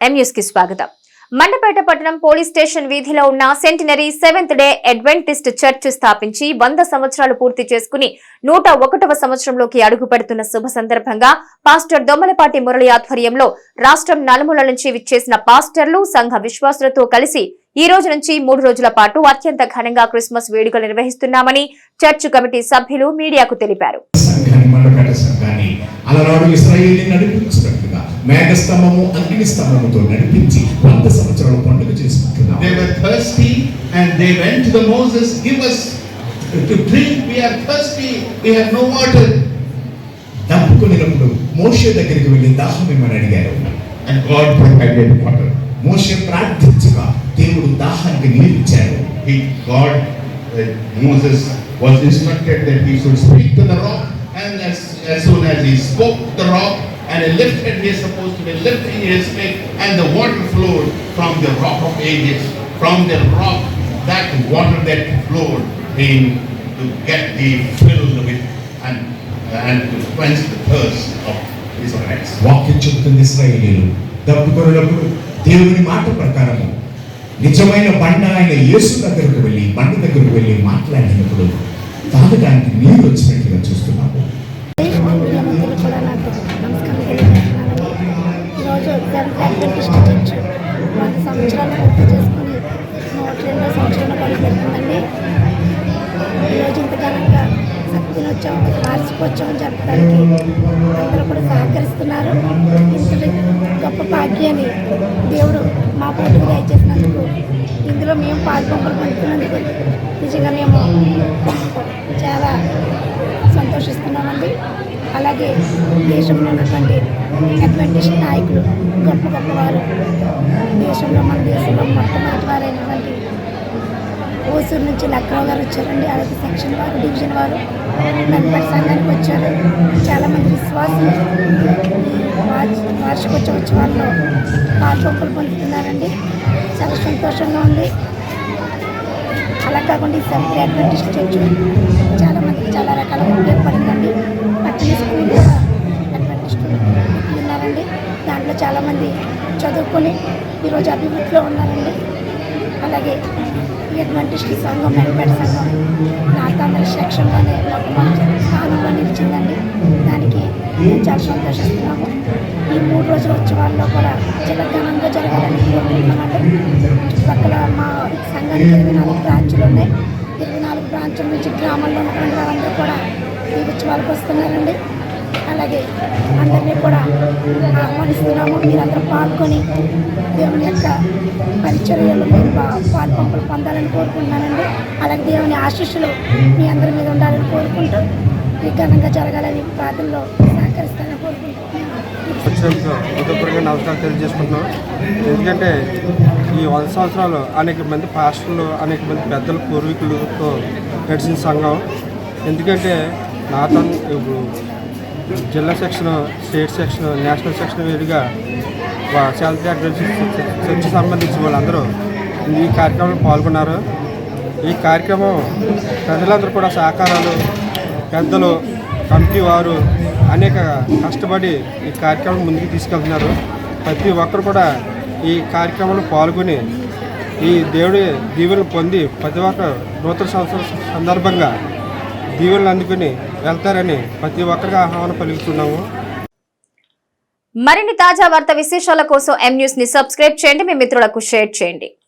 ఎంన్యూస్కి స్వాగతం. మండపేట పట్టణం police station వీధిలో ఉన్న centenary seventh day adventist church స్థాపించి వంద సంవత్సరాలు పూర్తి చేసుకుని నూట ఒకటవ సంవత్సరంలోకి అడుగు పెడుతున్న శుభ సందర్భంగా పాస్టర్ దొమ్మలపాటి మురళి ఆధ్వర్యంలో రాష్ట్రం నలుమూల నుంచి విచ్చేసిన పాస్టర్లు సంఘ విశ్వాసులతో కలిసి ఈ రోజు నుంచి మూడు రోజుల పాటు అత్యంత ఘనంగా క్రిస్మస్ వేడుకలు నిర్వహిస్తున్నామని చర్చ్ కమిటీ సభ్యులు మీడియాకు తెలిపారు. మేఘస్తంభము అగ్ని స్తంభముతో నడిపించి వంద సంవత్సరాల పండుగ చేసుకుంటున్నాం They were thirsty and they went to the Moses, give us to drink, we are thirsty, we have no water. దంపుకొనినప్పుడు మోషే దగ్గరికి వెళ్ళి దాహం ఏమని అడిగారు And God provided water. మోషే ప్రార్థించగా దేవుడు దాహానికి నీరు ఇచ్చాడు He, God, uh, Moses was instructed that he should speak to the rock and as, as soon as he spoke the rock and he lifted, he is supposed to be lifting his stick and the water flowed from the rock of ages, from the rock, that water that flowed in to get thee filled with and, and to quench the thirst of Israelites. వాక్యం చెబుతుంది ఇస్రాయేలీలు దంపుకొనినప్పుడు దేవుని మాట ప్రకారము నిజమైన బండ ఆయన యేసు దగ్గరకు వెళ్ళి బండ దగ్గరకు వెళ్ళి మాట్లాడినప్పుడు తాగడానికి నీరు వచ్చినట్లుగా చూస్తున్నాము సెవెంత్ అడ్వెంటిస్ట్ సంవత్సరాలు పూర్తి చేసుకుని నూట రెండో సంవత్సరాలు పనిపెడుతుందండి ఈరోజు ఇంత ఘనంగా సత్యనోత్సవం వార్షికోత్సవం జరపడానికి అందరూ కూడా సహకరిస్తున్నారు. ఇంత గొప్ప భాగ్యాన్ని దేవుడు మా పోటీకి దయచేసినందుకు ఇందులో మేము పాల్పొంపలు పొందుతున్నందుకు నిజంగా మేము చాలా సంతోషిస్తున్నామండి. అలాగే దేశంలో ఉన్నటువంటి అడ్వెంటిస్ట్ నాయకులు గొప్ప గొప్పవారు దేశంలో మన దేశంలో మొట్టమొదటి వారైనటువంటి ఓసూరు నుంచి లక్నో గారు వచ్చారండి. అలాగే సెక్షన్ వారు డివిజన్ వారు మెంబర్ సంఘానికి వచ్చారు. చాలామంది విశ్వాసులు. ఈ వార్షికోత్సవ ఉత్సవాల్లో పాల్పొంపులు పొందుతున్నారండి. చాలా సంతోషంగా ఉంది. అలా కాకుండా ఈ సెంట్రల్ అడ్వెంటిస్ట్ చర్చ్ చాలామంది చదువుకొని ఈరోజు అభివృద్ధిలో ఉన్నారండి. అలాగే ఈ సంఘం వెంకట సంఘం నార్తాంధ్ర సెక్షన్లోనే మాకు స్థానంలో నిలిచిందండి. దానికి మేము చాలా సంతోషిస్తున్నాము. ఈ మూడు రోజుల ఉత్సవాల్లో కూడా చాలా ఘనంగా జరగాలని కోరుకుంటున్నామండి. చుట్టుపక్కల మా సంఘానికి ఇరవై నాలుగు బ్రాంచులు ఉన్నాయి. ఇరవై నాలుగు బ్రాంచుల నుంచి గ్రామాల్లో ఉన్నటువంటి వారందరూ కూడా ఈ ఉత్సవాలకు వస్తున్నారండి. అలాగే అందరినీ కూడా ఆహ్వానిస్తున్నాము. మీరందరూ పాల్గొని దేవుని యొక్క పరిచర్యలు మీరు బా- పాల్పంపులు పొందాలని కోరుకుంటున్నానండి. అలాగే దేవుని ఆశీస్సులు మీ అందరి మీద ఉండాలని కోరుకుంటూ ఈ ఘనంగా జరగాలని ప్రార్థనలో సహకరిస్తానని కోరుకుంటున్నాను. వచ్చినందుకు హృదయపూర్వకంగా నమస్కారం తెలియజేసుకుంటున్నాం ఎందుకంటే ఈ వంద సంవత్సరాలు అనేక మంది పాస్టర్లు అనేక మంది పెద్దల పూర్వీకులతో నడిచిన సంఘం. ఎందుకంటే నాతో ఇప్పుడు జిల్లా section state section national section వేరుగా సెల్ఫ్ చర్చ్ సంబంధించిన వాళ్ళందరూ ఈ కార్యక్రమంలో పాల్గొన్నారు. ఈ కార్యక్రమం ప్రజలందరూ కూడా సహకారాలు పెద్దలు కమిటీ వారు అనేక కష్టపడి ఈ కార్యక్రమం ముందుకు తీసుకెళ్తున్నారు. ప్రతి ఒక్కరు కూడా ఈ కార్యక్రమంలో పాల్గొని ఈ దేవుడి దీవెనలు పొంది ప్రతి ఒక్కరు నూతన సంవత్సరం సందర్భంగా దీవెనలు అందుకుని వెళ్తారని ప్రతి ఒక్కరికి ఆహ్వానం పలుకుతున్నాము. మరిన్ని తాజా వార్త విశేషాల కోసం ఎం న్యూస్ని సబ్స్క్రైబ్ చేయండి. మీ మిత్రులకు షేర్ చేయండి.